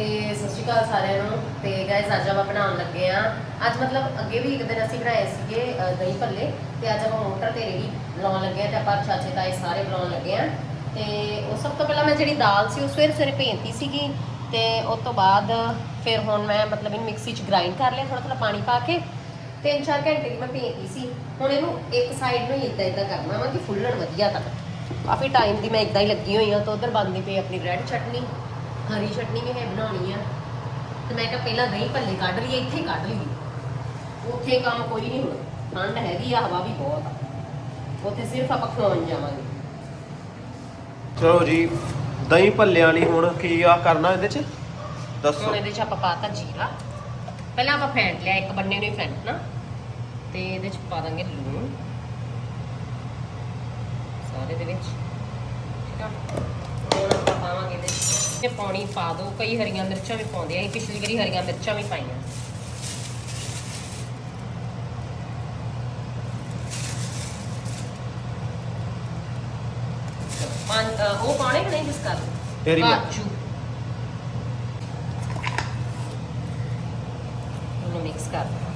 ਤੇ ਸਤਿ ਸ਼੍ਰੀ ਅਕਾਲ ਸਾਰਿਆਂ ਨੂੰ। ਤੇ ਗਾਇਸ ਅੱਜ ਆਪਾਂ ਬਣਾਉਣ ਲੱਗੇ ਆ ਅੱਜ ਮਤਲਬ ਅੱਗੇ ਵੀ ਇੱਕ ਦਿਨ ਅਸੀਂ ਬਣਾਏ ਸੀਗੇ ਅ, ਦਹੀਂ ਭੱਲੇ। ਤੇ ਅੱਜ ਆਪਾਂ ਮੋਟਰ ਤੇ ਰੇੜੀ ਲਾਉਣ ਲੱਗੇ ਆ ਤੇ ਆਪਾਂ ਚਾਚੇ ਤਾਏ ਸਾਰੇ ਬਣਾਉਣ ਲੱਗੇ ਆ ਤੇ ਉਹ ਸਭ ਤੋਂ ਪਹਿਲਾਂ ਮੈਂ ਜਿਹੜੀ ਦਾਲ ਸੀ ਉਹ ਸਵੇਰੇ ਸਵੇਰੇ ਭੇਂਤੀ ਸੀਗੀ। ਤੇ ਉਸ ਤੋਂ ਬਾਅਦ ਫਿਰ ਹੁਣ ਮੈਂ ਮਤਲਬ ਇਹਨੂੰ ਮਿਕਸੀ 'ਚ ਗ੍ਰਾਈਂਡ ਕਰ ਲਿਆ ਥੋੜਾ ਥੋੜਾ ਪਾਣੀ ਪਾ ਕੇ। ਤਿੰਨ ਚਾਰ ਘੰਟੇ ਦੀ ਮੈਂ ਭੇਂਤੀ ਸੀ। ਹੁਣ ਇਹਨੂੰ ਇੱਕ ਸਾਈਡ ਨੂੰ ਹੀ ਇਦਾਂ ਇਦਾਂ ਕਰਨਾ ਵਾ ਕਿ ਫੁੱਲਣ ਵਧੀਆ ਤੱਕ। ਕਾਫੀ ਟਾਈਮ ਦੀ ਮੈਂ ਇਦਾਂ ਹੀ ਲੱਗੀ ਹੋਈ ਆ ਤਾਂ ਉਧਰ ਬਣਦੀ ਪਈ ਆਪਣੀ ਰੈਡ ਚਟਨੀ। ਹਰੀ ਚਟਨੀ ਵੀ ਹੈ ਬਣਾਉਣੀ ਆ। ਤੇ ਮੈਂ ਕਿਹਾ ਪਹਿਲਾਂ ਦਹੀਂ ਭੱਲੇ ਕੱਢ ਲਈਏ ਇੱਥੇ ਹੀ ਕੱਢ ਲਈਏ। ਉੱਥੇ ਕੰਮ ਕੋਈ ਨਹੀਂ ਹੋਣਾ ਠੰਡ ਹੈਗੀ ਆ ਹਵਾ ਵੀ ਬਹੁਤ ਆ। ਉੱਥੇ ਸਿਰਫ ਆਪਾਂ ਖਵਾਉਣ ਜਾਵਾਂਗੇ। ਚਲੋ ਜੀ ਦਹੀਂ ਭੱਲਿਆਂ ਲਈ ਹੁਣ ਕੀ ਆ ਕਰਨਾ ਇਹਦੇ ਚ? ਦੱਸੋ। ਹੁਣ ਇਹਦੇ ਚ ਆਪਾਂ ਪਾਤਾ ਜੀਰਾ। ਪਹਿਲਾਂ ਆਪਾਂ ਫੈਂਟ ਲਿਆ ਇੱਕ ਬੰਨੇ ਨੂੰ ਹੀ ਫੈਂਟਣਾ ਤੇ ਇਹਦੇ ਚ ਪਾ ਦਾਂਗੇ ਲੂਣ। ਸਾਰੇ ਦੇ ਵਿੱਚ। ਠੀਕ ਆ? ਤੇ ਪਾਣੀ ਪਾ ਦਿਓ ਕਈ ਹਰੀਆਂ ਮਿਰਚਾਂ ਵੀ ਪਾਉਂਦੇ ਆ। ਪਿਛਲੀ ਵਾਰੀ ਹਰੀਆਂ ਮਿਰਚਾਂ ਵੀ ਪਾਈਆਂ। ਪੰਜ ਅ, ਉਹ ਪਾਣੇ ਕਿ ਨਹੀਂ ਜਿਸ ਕਰ ਤੇਰੀ ਮਰਜ਼ੀ। ਕਾਜੂ ਉਹਨੂੰ ਮਿਕਸ ਕਰ ਦੇਣਾ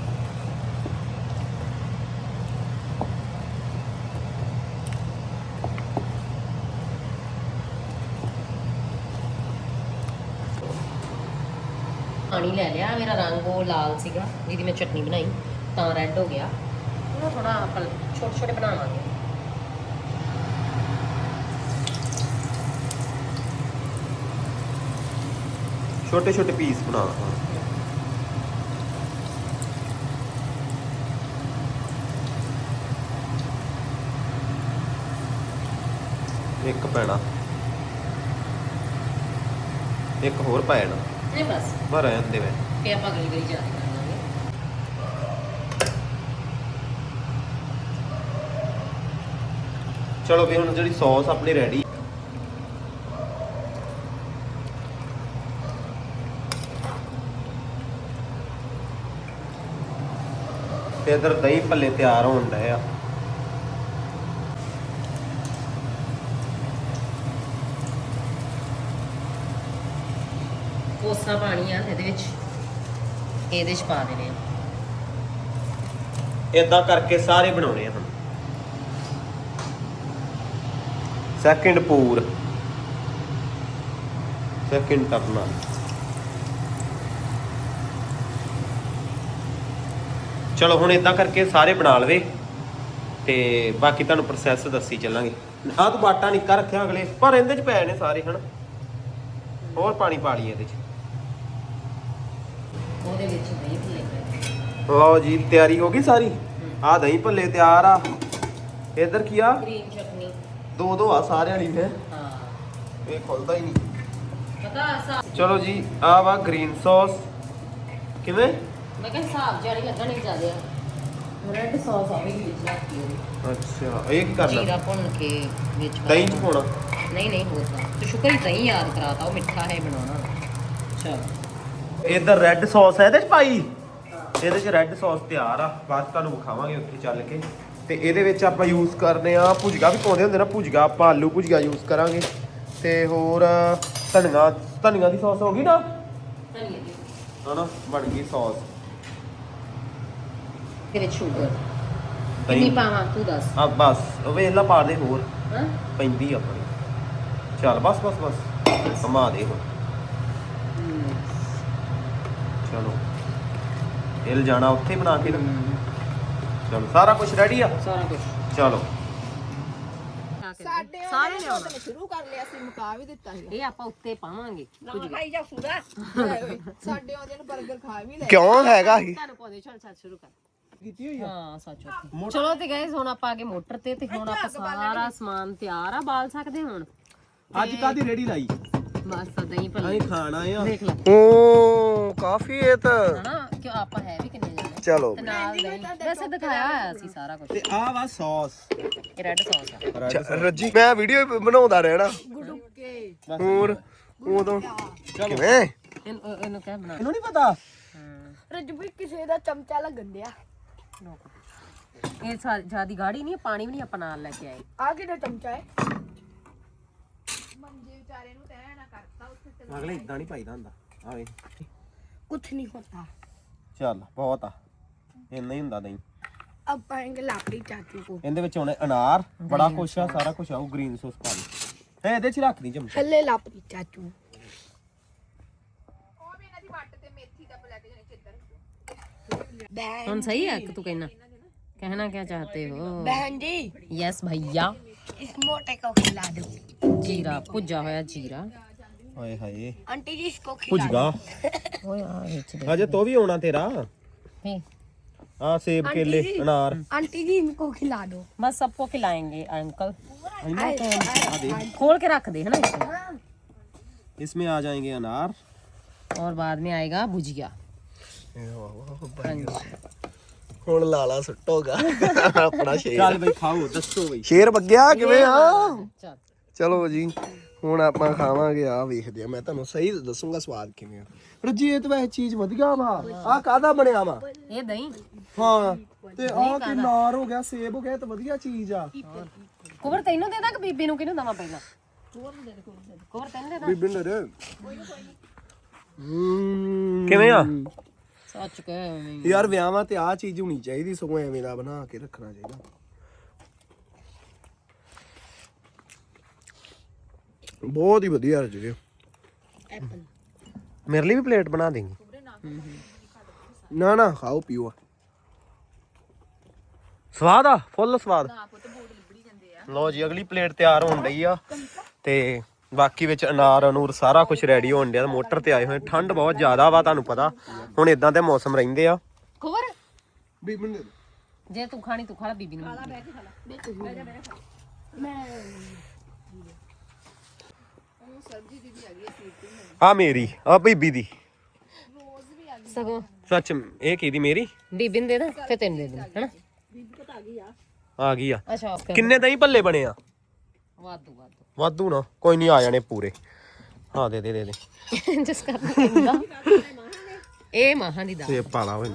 ਪਾਣੀ ਲੈ ਲਿਆ, ਮੇਰਾ ਰੰਗ ਉਹ ਲਾਲ ਸੀਗਾ, ਜਿਹਦੀ ਮੈਂ ਚਟਨੀ ਬਣਾਈ, ਤਾਂ ਰੈੱਡ ਹੋ ਗਿਆ। ਉਹਨੂੰ ਥੋੜਾ ਆਪਾਂ ਛੋਟੇ ਛੋਟੇ ਬਣਾਵਾਂਗੇ। ਛੋਟੇ ਛੋਟੇ ਪੀਸ ਬਣਾ ਇੱਕ ਪੈਣਾ। ਇੱਕ ਹੋਰ ਪੈਣਾ। ਨਹੀਂ ਬਸ। ਪਰ ਰਹਿਣ ਦੇ ਵੇ ਤੇ ਆਪਾਂ ਅਗਲੀ ਵਾਰੀ ਜਾ ਕੇ ਕਰ ਲਾਂਗੇ। ਚਲੋ ਵੀ ਹੁਣ ਜਿਹੜੀ ਸੌਸ ਆਪਣੀ ਰੈਡੀ ਤੇ ਇਧਰ ਦਹੀਂ ਭੱਲੇ ਤਿਆਰ ਹੋਣ ਡਏ ਆ। ਕੋਸਾ ਪਾਣੀ ਆ ਇਹਦੇ ਵਿੱਚ ਇਹਦੇ ਚ ਪਾ ਦੇਣੇ ਆ। ਇਦਾਂ ਕਰਕੇ ਸਾਰੇ ਬਣਾਉਣੇ ਆ ਹੁਣ। ਸੈਕਿੰਡ ਪੂਰ। ਸੈਕਿੰਡ ਟਰਨਾ ਚਲੋ ਹੁਣ ਇਦਾਂ ਕਰਕੇ ਸਾਰੇ ਬਣਾ ਲਵੇ ਤੇ ਬਾਕੀ ਤੁਹਾਨੂੰ ਪ੍ਰੋਸੈਸ ਦੱਸੀ ਚੱਲਾਂਗੇ। ਆਹ ਤੂੰ ਬਾਟਾ ਨਿੱਕਾ ਰੱਖਿਆ ਅਗਲੇ, ਪਰ ਇਹਦੇ ਚ ਪੈ ਨੇ ਸਾਰੇ, ਹਨ? ਹੋਰ ਪਾਣੀ ਪਾ ਲਈ ਇਹਦੇ ਚ। ਉਹਦੇ ਵਿੱਚ ਦਹੀਂ ਭੁੱਲੇ ਲਓ ਜੀ ਤਿਆਰੀ ਹੋ ਗਈ ਸਾਰੀ? ਆ ਦਹੀਂ ਭੱਲੇ ਤਿਆਰ ਆ। ਇਧਰ ਕੀ ਆ? ਗ੍ਰੀਨ ਚਟਨੀ। ਦੋ ਦੋ ਆ ਸਾਰਿਆਂ ਲਈ ਹੈ ਹਾਂ। ਇਹ ਖੁੱਲਦਾ ਹੀ ਨਹੀਂ। ਪਤਾ ਸਾ ਚਲੋ ਜੀ ਆ ਵਾ ਗ੍ਰੀਨ ਸੌਸ ਕਿਵੇਂ? ਮੈਂ ਕਿਹਾ ਹਿਸਾਬ ਜਾਰੀ ਲੱਗਣੀ ਜ਼ਿਆਦਾ। ਆ ਰੈੱਡ ਸੌਸ ਆ ਵੀ ਵਿੱਚ ਰੱਖੀ ਹੋਈ ਅੱਛਾ ਇਹ ਕੀ ਕਰਨਾ? ਜੀਰਾ ਭੁੰਨ ਕੇ ਵਿੱਚ ਪਾ ਦਹੀਂ ਚ। ਪਾਉਣਾ? ਨਹੀਂ ਨਹੀਂ ਹੋਰ ਤਾਂ। ਤੇ ਸ਼ੁਕਰ ਹੀ ਦਹੀਂ ਯਾਦ ਕਰਾਤਾ ਉਹ ਮਿੱਠਾ ਹੈ ਬਣਾਉਣਾ। ਚਲ ਇਧਰ ਰੈੱਡ ਸੌਸ ਹੈ ਇਹਦੇ ਚ ਪਾਈ ਇਹਦੇ ਚ ਰੈੱਡ ਸੌਸ ਤਿਆਰ ਆ। ਬਾਅਦ ਤੁਹਾਨੂੰ ਵਿਖਾਵਾਂਗੇ ਉੱਥੇ ਚੱਲ ਕੇ। ਤੇ ਇਹਦੇ ਵਿੱਚ ਆਪਾਂ ਯੂਜ਼ ਕਰਨੇ ਆ ਭੁਜਗਾ ਵੀ ਪਾਉਂਦੇ ਹੁੰਦੇ ਨਾ ਭੁਜਗਾ ਆਪਾਂ ਆਲੂ ਭੁਜਗਾ ਯੂਜ਼ ਕਰਾਂਗੇ। ਤੇ ਹੋਰ ਧਨੀਆ ਧਨੀਆ ਦੀ ਸੌਸ ਹੋ ਗਈ ਨਾ? ਧਨੀਆ ਦੀ। ਹਨਾ ਬਣ ਗਈ ਸੌਸ ਤੇਰੇ ਸ਼ੂਗਰ ਕਿੰਨੀ ਪਾਵਾਂ ਤੂੰ ਦੱਸ? ਆ ਬਸ। ਉਹ ਵੇਖ ਲਾ ਪਾ ਦੇ ਹੋਰ। ਹਾਂ? ਪੈਂਦੀ ਆਪਣੀ। ਚੱਲ ਬਸ ਬਸ ਬਸ। ਕਮਾ ਦੇ ਹੁਣ। ਚਲੋ। ਇਹ ਜਾਣਾ ਉੱਥੇ ਬਣਾ ਕੇ ਚਲੋ ਸਾਰਾ ਕੁਝ ਰੈਡੀ ਆ? ਸਾਰਾ ਕੁਝ ਚਲੋ। ਸਾਡੇ ਸਾਰੇ ਸਾਰੇ ਲਿਆਉਣਾ। ਸ਼ੁਰੂ ਕਰ ਲਿਆ ਸੀ ਮੁਕਾ ਵੀ ਦਿੱਤਾ ਸੀ ਇਹ ਆਪਾਂ ਉੱਤੇ ਪਾਵਾਂਗੇ। ਕੁਝ ਖਾਈ ਜਾ ਸੁਦਾ ਸਾਡੇ ਉਹਦੇ ਨੂੰ 버ਗਰ ਖਾ ਵੀ ਲੈ ਕਿਉਂ ਹੈਗਾ ਹੀ ਤੁਹਾਨੂੰ ਪਾਉਂਦੇ ਚੱਲ ਚੱਲ ਸ਼ੁਰੂ ਕਰ। ਕੀਤੀ ਹੋਈ ਹਾਂ ਸੱਚ ਉੱਥੇ ਚਲੋ ਤੇ ਗਏ ਹੁਣ ਆਪਾਂ ਮੋਟਰ ਤੇ ਤੇ ਹੁਣ ਆਪਾਂ ਸਾਰਾ ਸਮਾਨ ਤਿਆਰ ਆ ਬਾਲ ਸਕਦੇ ਹੁਣ? ਅੱਜ ਕਾਦੀ ਰੈਡੀ ਲਾਈ? ਬਸ ਤਾਂ ਦਹੀਂ ਭੱਲੇ। ਅਸੀਂ ਖਾਣਾ ਆ। ਦੇਖ ਲੈ। ਓ ਕਾਫੀ ਇਹ ਤਾਂ। ਹਨਾ ਕਿ ਆਪਾਂ ਹੈ ਵੀ ਕਿੰਨੇ ਜਾਣੇ? ਚਲੋ। ਤੇ ਨਾਲ ਦਹੀਂ। ਵੈਸੇ ਦਿਖਾਇਆ ਹੋਇਆ ਸੀ ਸਾਰਾ ਕੁਝ ਤੇ ਆ ਵਾ ਸੌਸ। ਇਹ ਰੈੱਡ ਸੌਸ ਆ। ਰੱਜੀ ਮੈਂ ਵੀਡੀਓ ਬਣਾਉਂਦਾ ਰਹਿਣਾ। ਹੋਰ ਉਦੋਂ। ਕਿਵੇਂ? ਇਹਨੂੰ ਇਹਨੂੰ ਕਹਿ ਬਣਾ। ਇਹਨੂੰ ਨਹੀਂ ਪਤਾ? ਰਜਬੀ ਕਿਸੇ ਦਾ ਚਮਚਾ ਲੱਗਣ ਦਿਆ ਇਹ ਸਾਰੀ ਜਿਆਦੀ ਗਾੜੀ ਨਹੀਂ ਹੈ, ਪਾਣੀ ਵੀ ਨਹੀਂ ਆਪਾਂ ਨਾਲ ਲੈ ਕੇ ਆਏ। ਆ ਕਿਹਦਾ ਚਮਚਾ ਹੈ? ਕਰਤਾ ਉੱਥੇ ਅਗਲੇ ਇਦਾਂ ਨਹੀਂ ਪਾਈਦਾ ਹੁੰਦਾ ਆ ਵੇ कुछ नहीं होता ਚੱਲ ਬਹੁਤ ਆ ਇੰਨਾ ਹੀ ਹੁੰਦਾ ਨਹੀਂ अब पाएंगे लापड़ी चाचू को ਇਹਦੇ ਵਿੱਚ ਹੁਣ ਅਨਾਰ ਬੜਾ ਕੁਛ ਆ ਸਾਰਾ ਕੁਛ ਆਉ ਗ੍ਰੀਨ ਸੌਸ ਪਾ ਲਈ ਤੇ ਇਹਦੇ ਚ ਰੱਖ ਦੀ ਚਮਚਾ हले लापड़ी चाचू बहन ਹੁਣ ਸਹੀ ਹੈ ਕਿ ਤੂੰ ਕਹਿਣਾ ਕਹਿਣਾ क्या चाहते हो बहन जी यस भैया इस मोटे को खिला दो ਜੀਰਾ ਭੁੱਜਾ ਹੋਇਆ ਜੀਰਾ ਹਾਏ ਹਾਏ आंटी जी इसको खिला ਭੁਜਗਾ ਓਏ ਆ ਵਿੱਚ ਦੇ ਅਜੇ ਤੋ ਵੀ ਆਉਣਾ ਤੇਰਾ ਵੀ ਆ ਸੇਬ ਕੇਲੇ ਜੀ। ਅਨਾਰ आंटी जी इनको खिला दो बस सबको खिलाएंगे अंकल आए, आए, आए। खोल के रख दे है ना इसे इसमें आ जाएंगे अनार और बाद में आएगा भुजिया हाँ जी। ਹੁਣ ਲਾਲਾ ਸੁੱਟੋਗਾ ਆਪਣਾ ਸ਼ੇਰ ਚੱਲ ਬਈ ਖਾਓ ਦੱਸੋ ਬਈ ਸ਼ੇਰ ਬੱਗਿਆ ਕਿਵੇਂ ਆ चल ਚਲੋ ਜੀ ਹੁਣ ਆਪਾਂ ਖਾਵਾਂਗੇ ਆ ਵੇਖਦੇ ਆ ਮੈਂ ਤੁਹਾਨੂੰ ਸਹੀ ਦੱਸੂਗਾ ਸਵਾਦ ਕਿਵੇਂ ਆ। ਰੱਜੀ ਇਹ ਤਾਂ ਵੈਸੇ ਚੀਜ਼ ਵਧੀਆ ਵਾ। ਆ ਕਾਦਾ ਬਣਿਆ ਵਾ? ਇਹ ਦਹੀਂ। ਹਾਂ ਤੇ ਆ ਕਿ ਨਾਰ ਹੋ ਗਿਆ ਸੇਬ ਹੋ ਗਿਆ ਤਾਂ ਵਧੀਆ ਚੀਜ਼ ਆ। ਕੁਬਰ ਤੈਨੂੰ ਦੇ ਦਾਂ ਬੀਬੀ ਨੂੰ ਕਿਹਨੂੰ ਦਵਾਂ ਪਹਿਲਾਂ? ਕੁਬਰ ਤੈਨੂੰ ਦੇ ਦਾਂ? ਬੀਬੀ ਨੂੰ ਦੇ ਕਿਵੇਂ ਆ? ਸੱਚ ਕਹਿ। ਯਾਰ ਵਿਆਹਾਂ ਤੇ ਆ ਚੀਜ਼ ਹੋਣੀ ਚਾਹੀਦੀ ਸਗੋਂ ਐਵੇਂ ਦਾ ਬਣਾ ਕੇ ਰੱਖਣਾ ਚਾਹੀਦਾ। ਬਹੁਤ ਹੀ ਵਧੀਆ ਰਜੇ ਮੇਰੇ ਲਈ ਵੀ ਪਲੇਟ ਬਣਾ ਦੇਂਗੀ। ਨਾ ਨਾ ਖਾਓ ਪੀਓ। ਸਵਾਦ ਆ ਫੁੱਲ ਸਵਾਦ। ਲਓ ਜੀ ਅਗਲੀ ਪਲੇਟ ਤਿਆਰ ਹੋਣ ਡਈ ਆ। ਤੇ ਬਾਕੀ ਵਿੱਚ ਅਨਾਰ ਅਨੂਰ ਸਾਰਾ ਕੁਝ ਰੈਡੀ ਹੋਣ ਡਿਆ। ਮੋਟਰ ਤੇ ਆਏ ਹੋਏ ਠੰਡ ਬਹੁਤ ਜ਼ਿਆਦਾ ਵਾ ਤੁਹਾਨੂੰ ਪਤਾ। ਹੁਣ ਇਦਾਂ ਦੇ ਮੌਸਮ ਰਹਿੰਦੇ ਆ। ਕੁਵਰ ਬੀਬੀ ਨੇ ਜੇ ਤੂੰ ਖਾਣੀ ਤੂੰ ਖਾ ਲੈ ਬੀਬੀ ਨੂੰ ਆ ਮੇਰੀ ਆ ਬੀਬੀ ਦੀ। ਸਗੋਂ। ਸੱਚ ਇਹ ਕਿਹਦੀ ਮੇਰੀ? ਬੀਬੀ ਨੂੰ ਦੇ ਦਾਂ ਫਿਰ ਤੈਨੂੰ ਦੇ ਦਾਂ ਹੈਨਾ? ਆ ਗਈ ਆ। ਅੱਛਾ ਕਿੰਨੇ ਦਹੀਂ ਭੱਲੇ ਬਣੇ ਆ? ਵਾਧੂ ਵਾਧੂ। ਵਾਧੂ ਨਾ ਕੋਈ ਨਹੀਂ ਆ ਜਾਣੇ ਪੂਰੇ। ਹਾਂ ਦੇ ਦੇ ਦੇ ਦੇ। ਜਿਸ ਕਰਦਾ ਇਹ ਮਾਹਾਂ ਦੀ ਦਾਲ। ਸੇਬ ਪਾਲਾ ਹੋਈ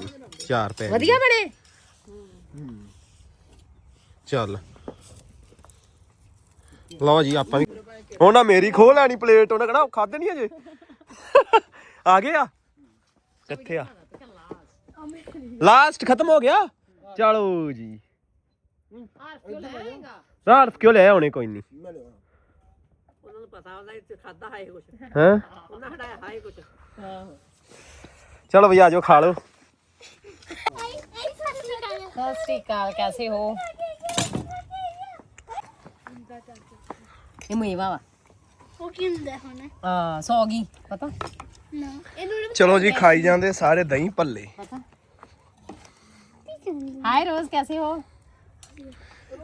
ਚਾਰ ਪੈ ਵਧੀਆ ਬਣੇ? ਚੱਲ। ਲਓ ਜੀ ਆਪਾਂ ਵੀ ਉਹਨਾਂ ਮੇਰੀ ਖੋਹ ਲੈਣੀ ਪਲੇਟ ਉਹਨੇ ਕਹਣਾ ਖਾਦੇ ਨਹੀਂ ਅਜੇ ਆ ਗਏ ਆ? ਕਿੱਥੇ ਆ? ਲਾਸਟ ਖਤਮ ਹੋ ਗਿਆ? ਚਲੋ ਜੀ। ਰਾਤ ਕਿਉਂ ਲੈ ਆਉਣੇ ਕੋਈ ਨਹੀਂ ਉਹਨਾਂ ਨੂੰ ਪਤਾ ਉਹਦਾ ਇੱਥੇ ਖਾਦਾ ਹੈ ਕੁਛ। ਹੈ? ਉਹਨਾਂ ਹਟਾਇਆ ਹੈ ਕੁਛ। ਚਲੋ ਭਈ ਆ ਜਾਓ ਖਾ ਲਓ। ਸਤਿ ਸ਼੍ਰੀ ਅਕਾਲ ਕੈਸੇ ਹੋ? ਇਹ ਮੇਵਾ ਵਾ वो क्यों दे होने ਆ ਸੌਗੀ ਪਤਾ ना इन्होंने ਚਲੋ ਜੀ ਖਾਈ ਜਾਂਦੇ ਸਾਰੇ ਦਹੀਂ ਭੱਲੇ ਪਤਾ ਹਾਈ ਰੋਜ਼ ਕੈਸੇ ਹੋ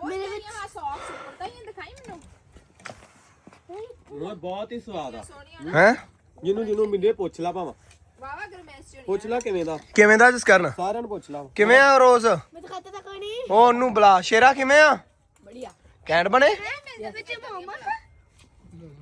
मेरे में यहाँ सॉक्स पता ही दिखाई मैंने ਉਹ ਬਹੁਤ ਹੀ ਸਵਾਦ ਆ ਹੈ ਜਿਹਨੂੰ ਜਿਹਨੂੰ ਮਿਲੇ ਪੁੱਛ ਲਾ ਭਾਵਾਂ वावा गरमेश ਪੁੱਛ ਲਾ ਕਿਵੇਂ ਦਾ ਕਿਵੇਂ ਦਾ ਜਿਸ ਕਰਨ ਸਾਰਿਆਂ ਨੂੰ ਪੁੱਛ ਲਾ ਕਿਵੇਂ ਆ ਰੋਜ਼ ਉਹ मैं तो खाता था कोई नहीं ਉਹਨੂੰ ਬੁਲਾ ਸ਼ੇਰਾ ਕਿਵੇਂ ਆ बढ़िया ਕੈਂਟ ਬਣੇ मेरे बच्चे मोमोस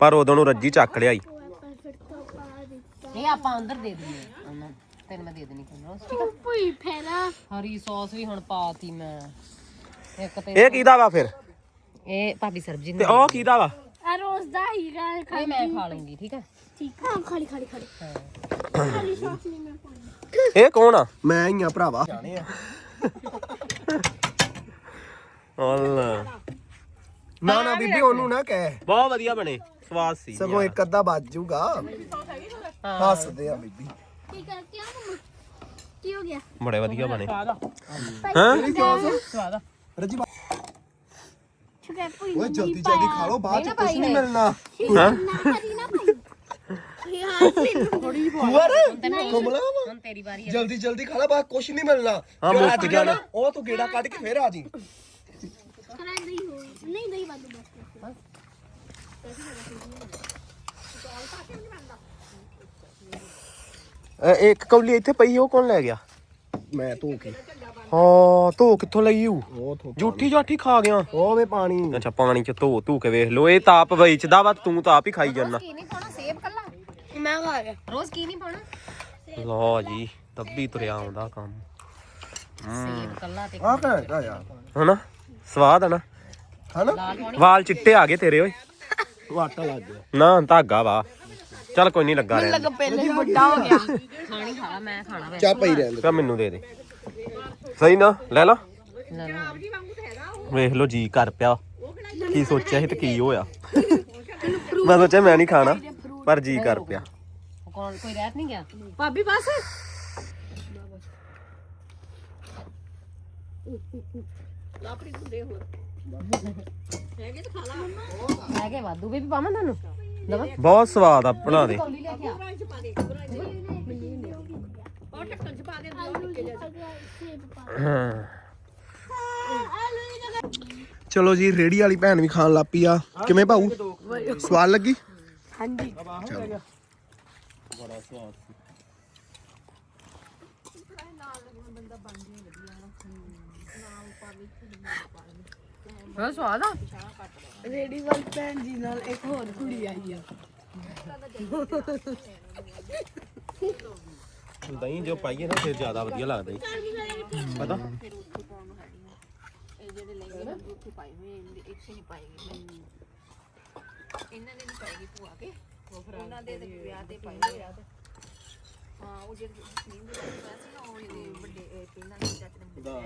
ਪਰ ਉਦੋਂ ਨੂੰ ਰੱਜੀ ਚੱਕ ਲਿਆ ਨਹੀਂ ਆਪਾਂ ਅੰਦਰ ਦੇ ਦਈਏ ਤੈਨੂੰ ਮੈਂ ਦੇ ਦੇਣੀ ਕੋਲ ਠੀਕ ਆ? ਭੁਈ ਫੇਰਾ ਹਰੀ ਸੌਸ ਵੀ ਹੁਣ ਪਾਤੀ ਮੈਂ। ਇੱਕ ਤੇ ਇਹ ਕਿਹਦਾ ਵਾ ਫਿਰ? ਇਹ ਭਾਬੀ ਸਰਬਜੀਤ ਤੇ ਉਹ ਕਿਹਦਾ ਵਾ? ਆ ਰੋਜ਼ ਦਾ ਹੀਰਾ ਖਾ ਇਹ ਮੈਂ ਖਾ ਲੂੰਗੀ ਠੀਕ ਆ? ਠੀਕ ਹਾਂ ਖਾਲੀ ਖਾਲੀ ਖਾਲੀ। ਖਾਲੀ ਸਾਥ ਨਹੀਂ ਮੈਂ ਪਾਉਣੀ। ਇਹ ਕੌਣ ਆ? ਮੈਂ ਹੀ ਆ ਭਰਾਵਾ। ਅੱਲਾ। ਨਾ ਨਾ ਬੀਬੀ ਉਹਨੂੰ ਨਾ ਕਹਿ। ਬਹੁਤ ਵਧੀਆ ਬਣੇ। ਸਵਾਦ ਸੀ ਸਗੋਂ ਇੱਕ ਅੱਧਾ ਵੱਜ ਜਾਊਗਾ। ਹੱਸਦੇ ਆ ਬੀਬੀ। ਕੀ ਕਰ ਕਿਉਂ ਮੰਮੀ? ਕੀ ਹੋ ਗਿਆ? ਬੜੇ ਵਧੀਆ ਬਣੇ। ਹਾਂ? ਰੱਜੀ ਬਾ- ਛੁਕਾ ਜਲਦੀ ਜਲਦੀ ਖਾ ਲਓ ਬਾਅਦ ਚ ਮਿਲਣਾ। ਜਲਦੀ ਜਲਦੀ ਖਾ ਲੈ ਬਾਅਦ ਕੁਝ ਨਹੀਂ ਮਿਲਣਾ। ਹਾਂ, ਮੁੱਕ ਅੱਜ ਉਹ ਤੂੰ ਗੇੜਾ ਕੱਢ ਕੇ ਫੇਰ ਆ ਜੀ। ਕਰਾ ਨਹੀਂ ਨਹੀਂ ਨਹੀਂ ਬੰਦ ਅ, ਇੱਕ ਕੌਲੀ ਇੱਥੇ ਪਈ ਉਹ ਕੌਣ ਲੈ ਗਿਆ? ਮੈਂ ਧੋ ਕੇ। ਹਾਂ ਧੋ ਕਿੱਥੋਂ ਲਈ ਹੂ ਉਹ ਧੋ ਜੂਠੀ ਜਾਠੀ ਖਾ ਗਿਆ। ਉਹ ਵੇ ਪਾਣੀ। ਅੱਛਾ ਪਾਣੀ ਚ ਧੋ ਧੂ ਕੇ ਵੇਖ ਲੋ ਇਹ ਤਾਪ ਵੇਚਦਾ ਵਾ ਤੂੰ ਤਾਂ ਆਪ ਹੀ ਖਾਈ ਜਾਂਦਾ। ਕੀ ਨਹੀਂ ਪਾਉਣਾ ਸੇਬ ਕੱਲਾ? ਮੈਂ ਖਾ ਗਿਆ। ਰੋਜ਼ ਕੀ ਨਹੀਂ ਪਾਉਣਾ? ਲਓ ਜੀ ਦੱਬੀ ਤੁਰਿਆ ਆਉਂਦਾ ਕੰਮ। ਸੇਬ ਕੱਲਾ ਤੇ ਆ ਘੰਟਾ ਯਾਰ। ਹਨਾ? ਸਵਾਦ ਆ ਨਾ। ਹਨਾ? ਵਾਲ ਚਿੱਟੇ ਆ ਗਏ ਤੇਰੇ ਓਏ। ਉਹ ਆਟਾ ਲੱਗ ਗਿਆ। ਨਾ ਧਾਗਾ ਵਾ। ਚੱਲ ਕੋਈ ਨਹੀਂ ਲੱਗਾ ਰਹਿਣ ਲੱਗਾ ਪਹਿਲੇ ਹੀ ਵੱਡਾ ਹੋ ਗਿਆ। ਖਾਣੀ ਖਾ ਮੈਂ ਖਾਣਾ ਵੇ ਚਾਹ ਪਈ ਰਹਿਣ ਦੇ। ਕਾ ਮੈਨੂੰ ਦੇ ਦੇ। ਸਹੀ ਨਾ? ਲੈ ਲਾ। ਲੈ ਲੈ। ਵੇਖ ਲੋ ਜੀ ਕਰ ਪਿਆ। ਕੀ ਸੋਚਿਆ ਸੀ ਤੇ ਕੀ ਹੋਇਆ। ਮੈਂ ਸੋਚਿਆ ਮੈਂ ਨਹੀਂ ਖਾਣਾ ਪਰ ਜੀ ਕਰ ਪਿਆ। ਕੋਈ ਰਹਿਤ ਨਹੀਂ ਗਿਆ? ਭਾਬੀ ਬਸ। ਵਾਧੂ ਪਾਵਾਂ ਤੁਹਾਨੂੰ? ਦਵਾ ਬਹੁਤ ਸਵਾਦ ਆ ਬਣਾ ਦੇ। ਕੌਲੀ ਲੈ ਕੇ ਆ। ਚਲੋ ਜੀ ਰੇੜੀ ਵਾਲੀ ਭੈਣ ਵੀ ਖਾਣ ਲੱਪੀ ਆ। ਕਿਵੇਂ ਭਾਊ? ਸਵਾਦ ਲੱਗੀ? ਹਾਂਜੀ। ਬਹੁਤ ਸਵਾਦ ਆ। ਰੇਡੀ ਵਾਲੀ ਭੈਣ ਜੀ ਨਾਲ ਇੱਕ ਹੋਰ ਕੁੜੀ ਆਈ ਆ। ਦਹੀਂ ਜੋ ਪਾਈਏ ਨਾ ਫਿਰ ਜ਼ਿਆਦਾ ਵਧੀਆ ਲੱਗਦਾ ਜੀ। ਪਤਾ?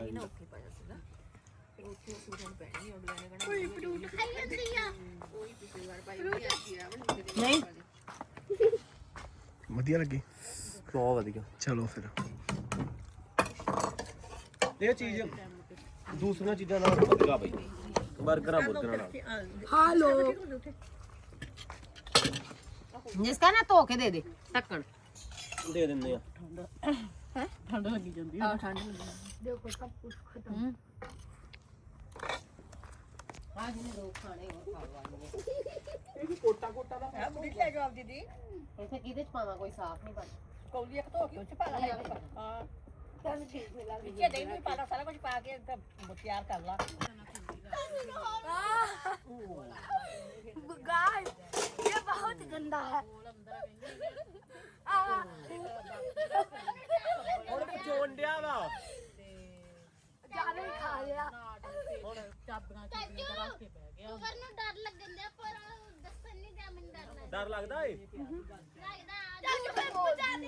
ਇਹਨਾਂ ਉੱਥੇ ਪੈਣੀ ਨੇ ਕਹਣਾ ਕੋਈ ਫਰੂਟ ਖਾਈ ਜਾਂਦੀ ਆ। ਪਿਛਲੀ ਵਾਰ ਆ ਆ ਨਹੀਂ। ਵਧੀਆ ਲੱਗੀ? ਬਹੁਤ ਵਧੀਆ। ਚਲੋ ਫਿਰ। ਇਹ ਚੀਜ਼ ਦੂਸਰੀਆਂ ਚੀਜ਼ਾਂ ਨਾਲ ਵਧੀਆ ਬਈ। ਬਰਗਰਾਂ ਬੁਰਗਰਾਂ ਨਾਲ। ਹਾਲੋ ਜਿਸ ਕਾ ਨਾ ਧੋ ਕੇ ਦੇ ਦੇ ਢੱਕਣ। ਦੇ ਦਿੰਦੇ ਆ। ਇੱਥੇ ਕਿਹਦੇ ਚ ਪਾਵਾਂ ਕੋਈ ਸਾਫ ਨਹੀਂ ਬਣ ਕੌਲੀ ਇੱਕ ਧੋ ਕੇ ਉੱਚ ਪਾ ਲਾ ਹਾਂ ਤੁਹਾਨੂੰ ਠੀਕ ਮਿਲਾ ਵਿੱਚੇ ਦਹੀਂ ਵੀ ਪਾ ਲਾ ਸਾਰਾ ਕੁਝ ਪਾ ਕੇ ਤਾਂ ਤਿਆਰ ਕਰ ਲਾ गाइस ये बहुत गंदा है ਹੁਣ ਚਾਬੀਆਂ ਚੁੱਕੀਆਂ ਤੇ ਰੱਖ ਕੇ ਬਹਿ ਗਿਆ। ਕਵਰ ਨੂੰ ਡਰ ਲੱਗਣ ਦਿਆ ਪਰ ਉਹ ਦੱਸਣ ਨਹੀਂ ਦਿਆ ਮੈਨੂੰ ਡਰ ਲੱਗਦਾ ਡਰ ਲੱਗਦਾ। ਏ? ਲੱਗਦਾ ਚੱਲ ਤੂੰ ਫਿਰ ਬੁਝਾ ਦੇ।